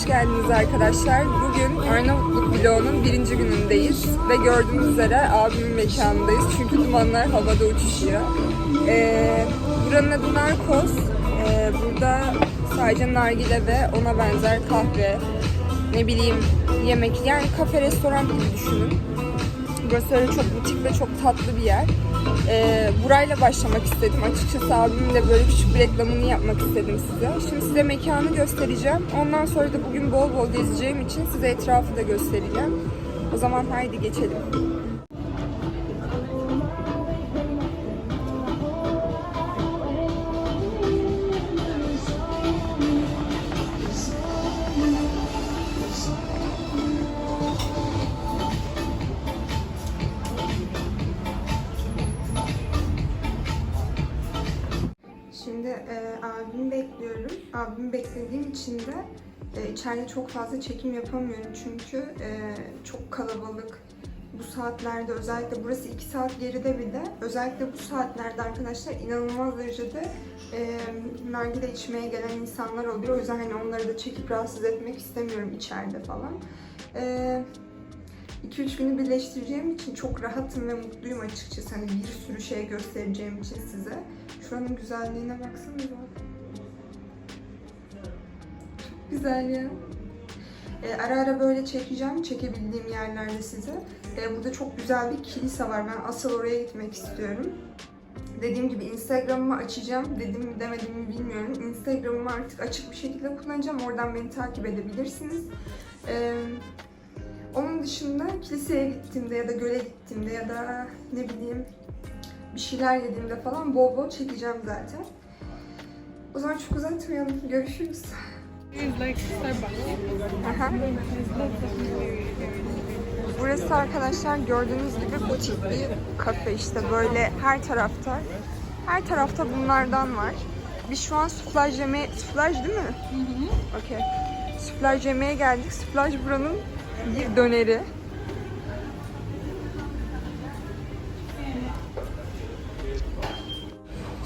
hoş geldiniz arkadaşlar. Bugün Arnavutluk vlogunun birinci günündeyiz ve gördüğünüz üzere abimin mekanındayız çünkü dumanlar havada uçuşuyor. Ee, buranın adı Narkos. Ee, burada sadece nargile ve ona benzer kahve, ne bileyim yemek yani kafe restoran gibi düşünün. Burası öyle çok butik ve çok tatlı bir yer. Ee, burayla başlamak istedim. Açıkçası abimin böyle küçük bir reklamını yapmak istedim size. Şimdi size mekanı göstereceğim. Ondan sonra da bugün bol bol gezeceğim için size etrafı da göstereceğim. O zaman haydi geçelim. Şimdi e, abimi bekliyorum. Abimi beklediğim için de e, içeride çok fazla çekim yapamıyorum çünkü e, çok kalabalık. Bu saatlerde özellikle burası 2 saat geride bile özellikle bu saatlerde arkadaşlar inanılmaz derecede e, nargile içmeye gelen insanlar oluyor. O yüzden hani onları da çekip rahatsız etmek istemiyorum içeride falan. E, 2-3 günü birleştireceğim için çok rahatım ve mutluyum açıkçası. Hani bir sürü şey göstereceğim için size. Şuranın güzelliğine baksanıza. Çok güzel ya. Ee, ara ara böyle çekeceğim, çekebildiğim yerlerde size. Ee, burada çok güzel bir kilise var. Ben asıl oraya gitmek istiyorum. Dediğim gibi Instagram'ımı açacağım. Dedim mi demedim mi bilmiyorum. Instagram'ımı artık açık bir şekilde kullanacağım. Oradan beni takip edebilirsiniz. Ee, onun dışında kiliseye gittiğimde ya da göle gittiğimde ya da ne bileyim bir şeyler yediğimde falan bol bol çekeceğim zaten. O zaman çok uzatmayalım. Görüşürüz. Aha. Burası arkadaşlar gördüğünüz gibi butik bir kafe işte böyle her tarafta her tarafta bunlardan var. Biz şu an suflaj yemeye, suflaj değil mi? Okey. Suflaj yemeye geldik. Suflaj buranın bir döneri.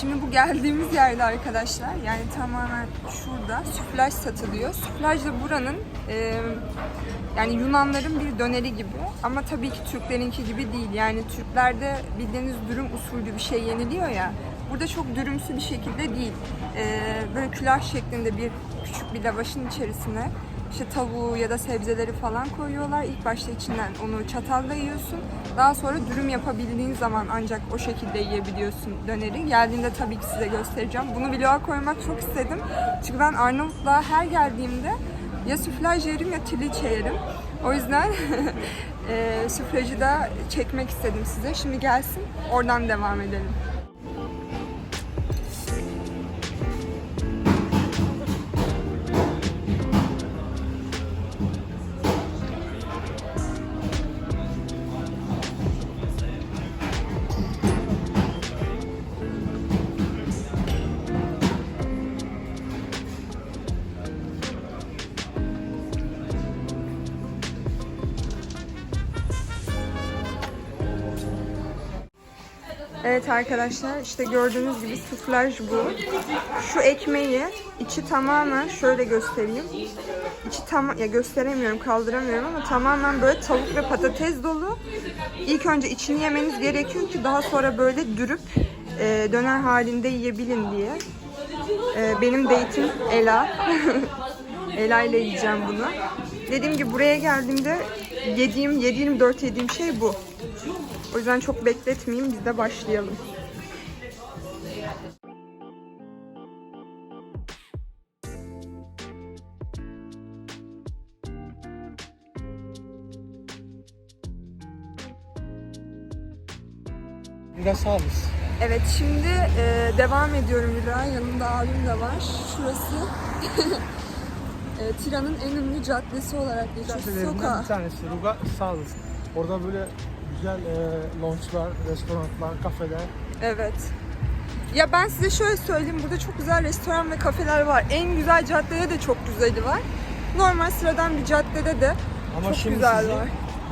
Şimdi bu geldiğimiz yerde arkadaşlar yani tamamen şurada süflaj satılıyor. Süflaj da buranın e, yani Yunanların bir döneri gibi ama tabii ki Türklerinki gibi değil. Yani Türklerde bildiğiniz dürüm usulü bir şey yeniliyor ya. Burada çok dürümsü bir şekilde değil. E, böyle külah şeklinde bir küçük bir lavaşın içerisine işte tavuğu ya da sebzeleri falan koyuyorlar. İlk başta içinden onu çatalla yiyorsun. Daha sonra dürüm yapabildiğin zaman ancak o şekilde yiyebiliyorsun döneri. Geldiğinde tabii ki size göstereceğim. Bunu vloga koymak çok istedim. Çünkü ben Arnavutluğa her geldiğimde ya süflaj yerim ya triliçe yerim. O yüzden e, süflajı da çekmek istedim size. Şimdi gelsin oradan devam edelim. Evet arkadaşlar işte gördüğünüz gibi suflaj bu. Şu ekmeği içi tamamen şöyle göstereyim. İçi tam ya gösteremiyorum, kaldıramıyorum ama tamamen böyle tavuk ve patates dolu. İlk önce içini yemeniz gerekiyor ki daha sonra böyle dürüp e, döner halinde yiyebilin diye. E, benim date'im Ela. Ela ile yiyeceğim bunu. Dediğim gibi buraya geldiğimde yediğim, 7-24 yediğim şey bu. O yüzden çok bekletmeyeyim, biz de başlayalım. Biraz sağlız. Evet, şimdi e, devam ediyorum Hülya. Yanımda abim de var. Şurası e, Tiran'ın en ünlü caddesi olarak geçiyor. Caddelerinden Sokağı. bir tanesi Ruga Sağlız. Orada böyle güzel e, lounge'lar, restoranlar, kafeler. Evet. Ya ben size şöyle söyleyeyim, burada çok güzel restoran ve kafeler var. En güzel caddede de çok güzeli var. Normal sıradan bir caddede de Ama çok şimdi güzel sizi var.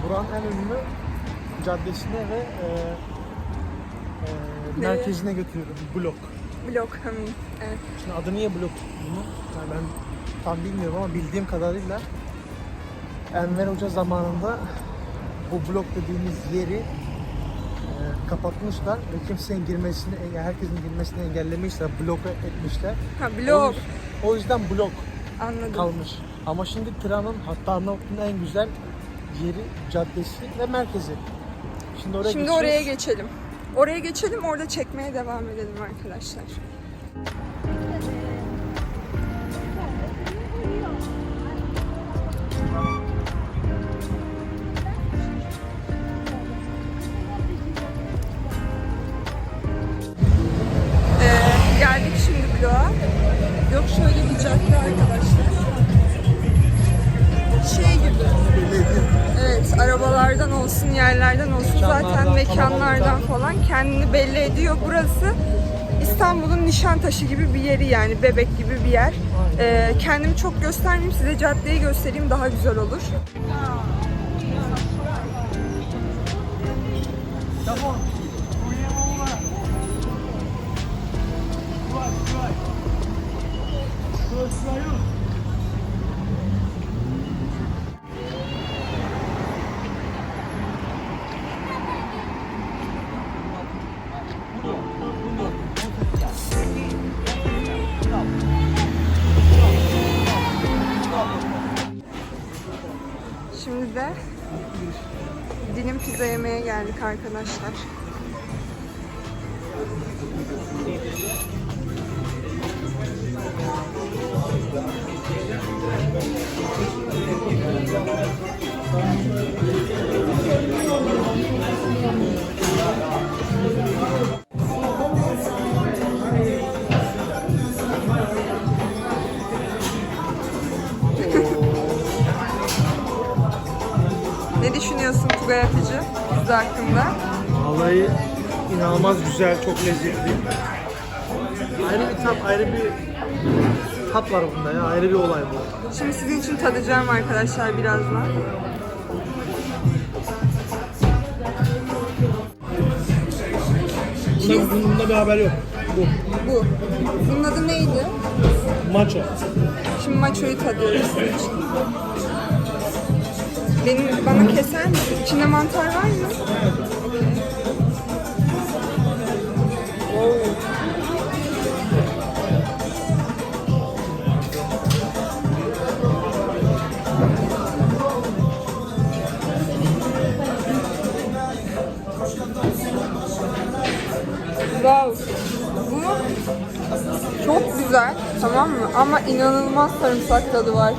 buranın en ünlü caddesine ve e, e, Nereye? merkezine götürüyorum. Blok. Blok. Hmm, evet. Şimdi adı niye blok bunun? Yani ben tam bilmiyorum ama bildiğim kadarıyla Enver Hoca zamanında bu blok dediğimiz yeri e, kapatmışlar ve kimsenin girmesini, e, herkesin girmesini engellemişler, bloke etmişler. Ha O blok. yüz- O yüzden blok Anladım. kalmış. Ama şimdi Tiran'ın hatta Arnavutluğun en güzel yeri, caddesi ve merkezi. Şimdi oraya Şimdi gideceğiz. oraya geçelim. Oraya geçelim, orada çekmeye devam edelim arkadaşlar. Kendini belli ediyor. Burası İstanbul'un Nişantaşı gibi bir yeri yani, bebek gibi bir yer. Ee, kendimi çok göstermeyeyim, size caddeyi göstereyim daha güzel olur. Şimdi geldik arkadaşlar. Ne düşünüyorsun Tugay Atıcı pizza hakkında? Vallahi inanılmaz güzel, çok lezzetli. Ayrı bir tat, ayrı bir tat var bunda ya, ayrı bir olay bu. Şimdi sizin için tadacağım arkadaşlar birazdan. Bunda, bunda bir haber yok. Bu. Bu. Bunun adı neydi? Macho. Şimdi maçoyu tadıyoruz sizin için. Benim, bana keser misin? İçinde mantar var mı? Wow. Bu çok güzel tamam mı? Ama inanılmaz sarımsak tadı var.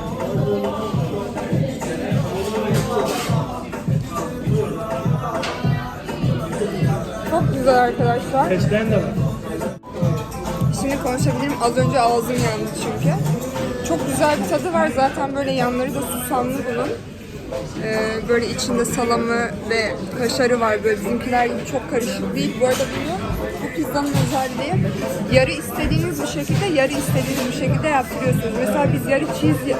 Güzel arkadaşlar. Fesleğen de var. Şimdi konuşabilirim. Az önce ağzım yandı çünkü. Çok güzel bir tadı var. Zaten böyle yanları da susamlı bunun. Ee, böyle içinde salamı ve kaşarı var. Böyle bizimkiler gibi çok karışık değil. Bu arada bunu bu pizzanın özelliği yarı istediğiniz bir şekilde yarı istediğiniz bir şekilde yaptırıyorsunuz. Mesela biz yarı cheese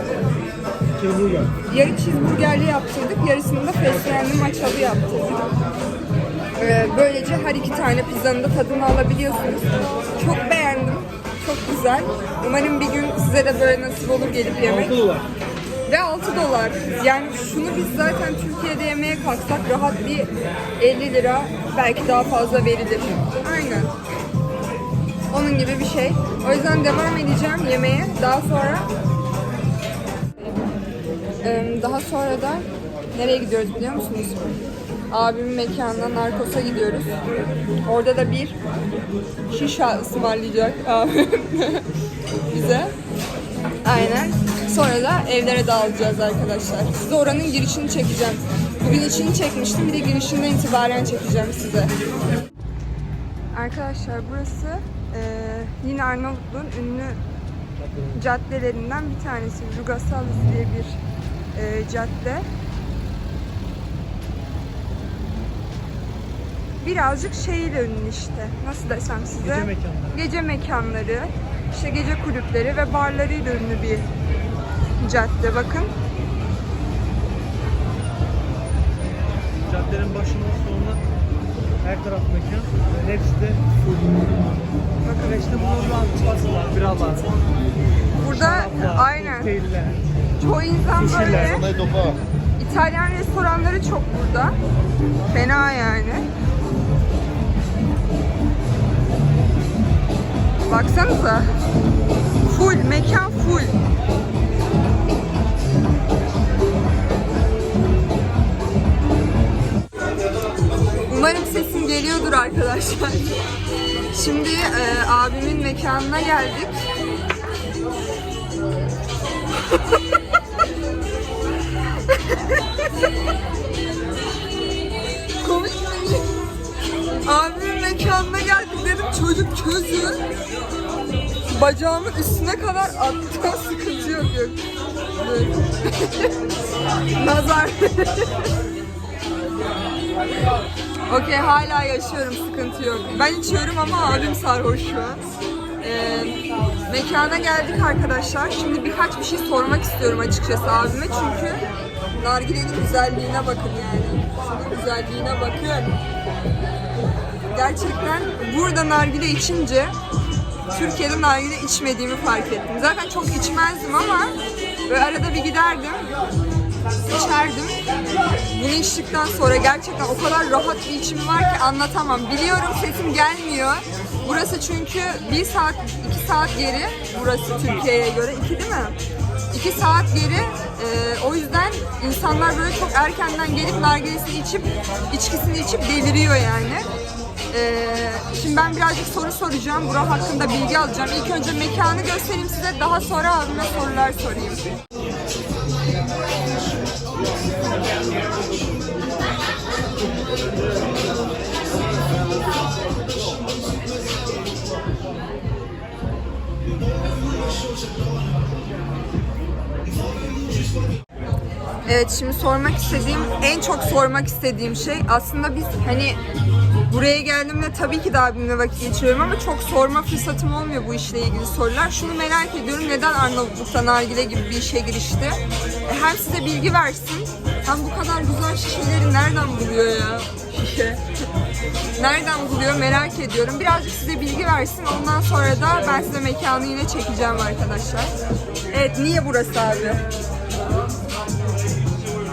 Cheeseburger. yarı cheeseburgerli yaptırdık. Yarısını da fesleğenli maçalı yaptırdık. Ee, böylece her iki tane pizzanın da tadını alabiliyorsunuz. Çok beğendim. Çok güzel. Umarım bir gün size de böyle nasip olur gelip yemek. 6 dolar. Ve 6 dolar. Yani şunu biz zaten Türkiye'de yemeye kalksak rahat bir 50 lira belki daha fazla verilir. Aynen. Onun gibi bir şey. O yüzden devam edeceğim yemeğe. Daha sonra Ee, daha sonra da nereye gidiyoruz biliyor musunuz? Abimin mekanına Narkos'a gidiyoruz. Orada da bir şişa ısmarlayacak abi bize. Aynen. Sonra da evlere dağılacağız arkadaşlar. Size oranın girişini çekeceğim. Bugün içini çekmiştim. Bir de girişinden itibaren çekeceğim size. Arkadaşlar burası eee, yine Arnavutluğun ünlü caddelerinden bir tanesi. Rugasalis diye bir eee, cadde. Birazcık şeyle ünlü işte. Nasıl desem size? Gece mekanları. Gece mekanları, işte gece kulüpleri ve barlarıyla ünlü bir cadde. Bakın. Caddenin başından sonuna her taraf mekan. Hepsi de. Bakın Güneşte bulunan paslar, biralar. Burada aynen. Kokteyller. Çoğu insan böyle. İtalyan restoranları çok burada. Fena yani. Baksanıza. Full, mekan full. Umarım sesim geliyordur arkadaşlar. Şimdi e, abimin mekanına geldik. Komik mi? Mekanına geldik dedim çocuk çözün. Bacağımın üstüne kadar attı sıkıntı yok yok. Nazar. Okey hala yaşıyorum sıkıntı yok. Ben içiyorum ama abim sarhoş şu an. Ee, mekana geldik arkadaşlar. Şimdi birkaç bir şey sormak istiyorum açıkçası abime çünkü nargilenin güzelliğine bakın yani. Şunun güzelliğine bakın. Gerçekten burada nargile içince Türkiye'de nargile içmediğimi fark ettim. Zaten çok içmezdim ama böyle arada bir giderdim içerdim. Bunu içtikten sonra gerçekten o kadar rahat bir içim var ki anlatamam. Biliyorum sesim gelmiyor. Burası çünkü bir saat, iki saat geri. Burası Türkiye'ye göre. iki değil mi? İki saat geri. Ee, o yüzden insanlar böyle çok erkenden gelip nargilesini içip, içkisini içip deliriyor yani. Ee, şimdi ben birazcık soru soracağım. Bura hakkında bilgi alacağım. İlk önce mekanı göstereyim size. Daha sonra abime sorular sorayım. Evet şimdi sormak istediğim, en çok sormak istediğim şey aslında biz hani buraya geldiğimde tabii ki de abimle vakit geçiriyorum ama çok sorma fırsatım olmuyor bu işle ilgili sorular. Şunu merak ediyorum neden Arnavutluk'ta nargile gibi bir işe girişti? E, Hem size bilgi versin hem bu kadar güzel şişeleri nereden buluyor ya? Şişe. Nereden buluyor merak ediyorum. Birazcık size bilgi versin. Ondan sonra da ben size mekanı yine çekeceğim arkadaşlar. Evet niye burası abi?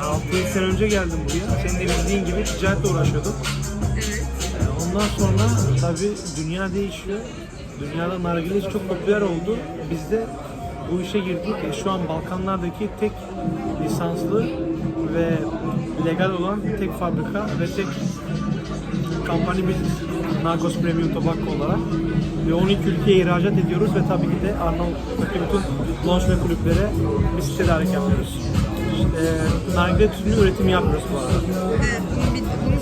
6 sene önce geldim buraya. Senin de bildiğin gibi ticaretle uğraşıyorduk. Ondan sonra tabii dünya değişiyor. Dünyada nargile çok popüler oldu. Biz de bu işe girdik. E, Şu an Balkanlardaki tek lisanslı ve legal olan tek fabrika ve tek kampanya biz Nargos Premium Tobacco olarak ve 12 ülkeye ihracat ediyoruz ve tabii ki de Arnavutluk'taki bütün lounge ve kulüplere biz tedarik yapıyoruz. İşte, nargile tütünü üretimi yapıyoruz bu arada.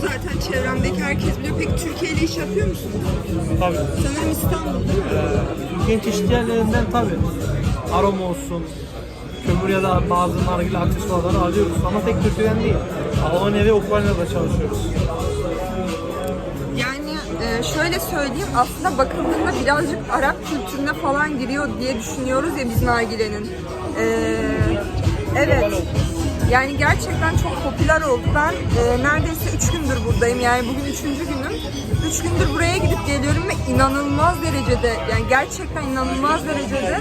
Zaten çevremdeki herkes biliyor. Peki Türkiye ile iş yapıyor musunuz? Tabii. Sanırım İstanbul değil mi? Türkiye'nin çeşitli yerlerinden tabii aroma olsun, kömür ya da bazı nargile aksesuarları alıyoruz ama tek Türkiye'den değil. Almanya ve Ukrayna'da çalışıyoruz. Yani e, şöyle söyleyeyim aslında bakıldığında birazcık Arap kültürüne falan giriyor diye düşünüyoruz ya biz nargilenin. E, evet. Yani gerçekten çok popüler oldu. Ben e, neredeyse 3 gündür buradayım. Yani bugün 3. günüm. 3 gündür buraya gidip geliyorum ve inanılmaz derecede yani gerçekten inanılmaz derecede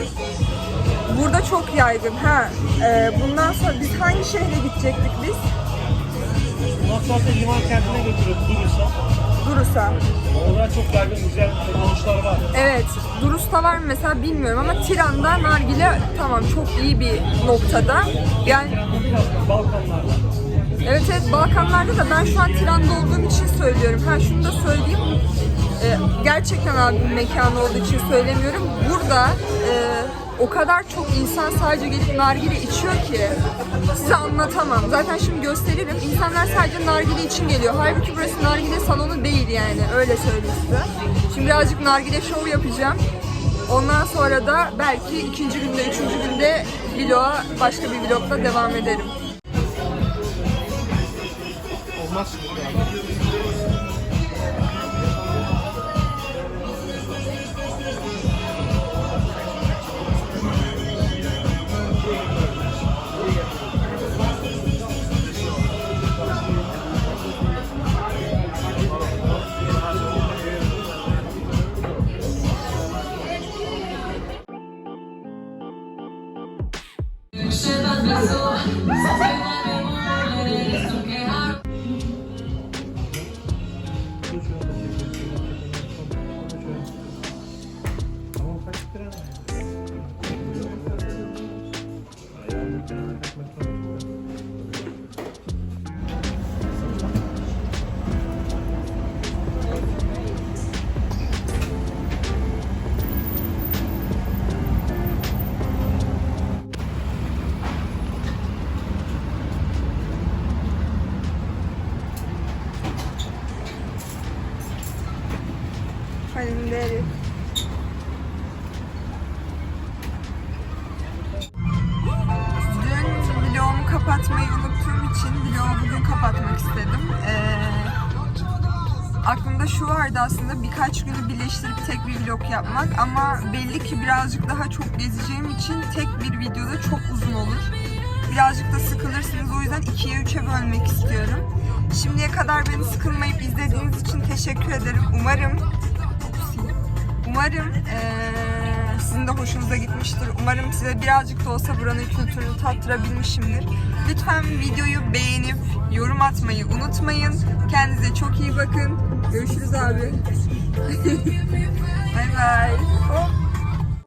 burada çok yaygın. Ha, e, bundan sonra biz hangi şehre gidecektik biz? Maksat'ta liman kentine Durus'a. Durus'a. Orada çok yaygın güzel kullanışlar var. Evet, Durus'ta var mı mesela bilmiyorum ama Tiran'da nargile tamam çok iyi bir noktada. Yani Balkanlarda. evet evet Balkanlarda da ben şu an Tiran'da olduğum için söylüyorum. Ha şunu da söyleyeyim. Ee, gerçekten abimin mekanı olduğu için söylemiyorum. Burada e, o kadar çok insan sadece gelip nargile içiyor ki size anlatamam. Zaten şimdi gösteririm. İnsanlar sadece nargile için geliyor. Halbuki burası nargile salonu değil yani. Öyle söyleyeyim size. Şimdi birazcık nargile show yapacağım. Ondan sonra da belki ikinci günde, üçüncü günde vloga başka bir vlogla devam ederim. Olmaz. Vlog yapmak ama belli ki birazcık daha çok gezeceğim için tek bir videoda çok uzun olur. Birazcık da sıkılırsınız o yüzden ikiye üçe bölmek istiyorum. Şimdiye kadar beni sıkılmayıp izlediğiniz için teşekkür ederim. Umarım Umarım eee, sizin de hoşunuza gitmiştir. Umarım size birazcık da olsa buranın kültürünü tattırabilmişimdir. Lütfen videoyu beğenip yorum atmayı unutmayın. Kendinize çok iyi bakın. Görüşürüz abi. 拜拜。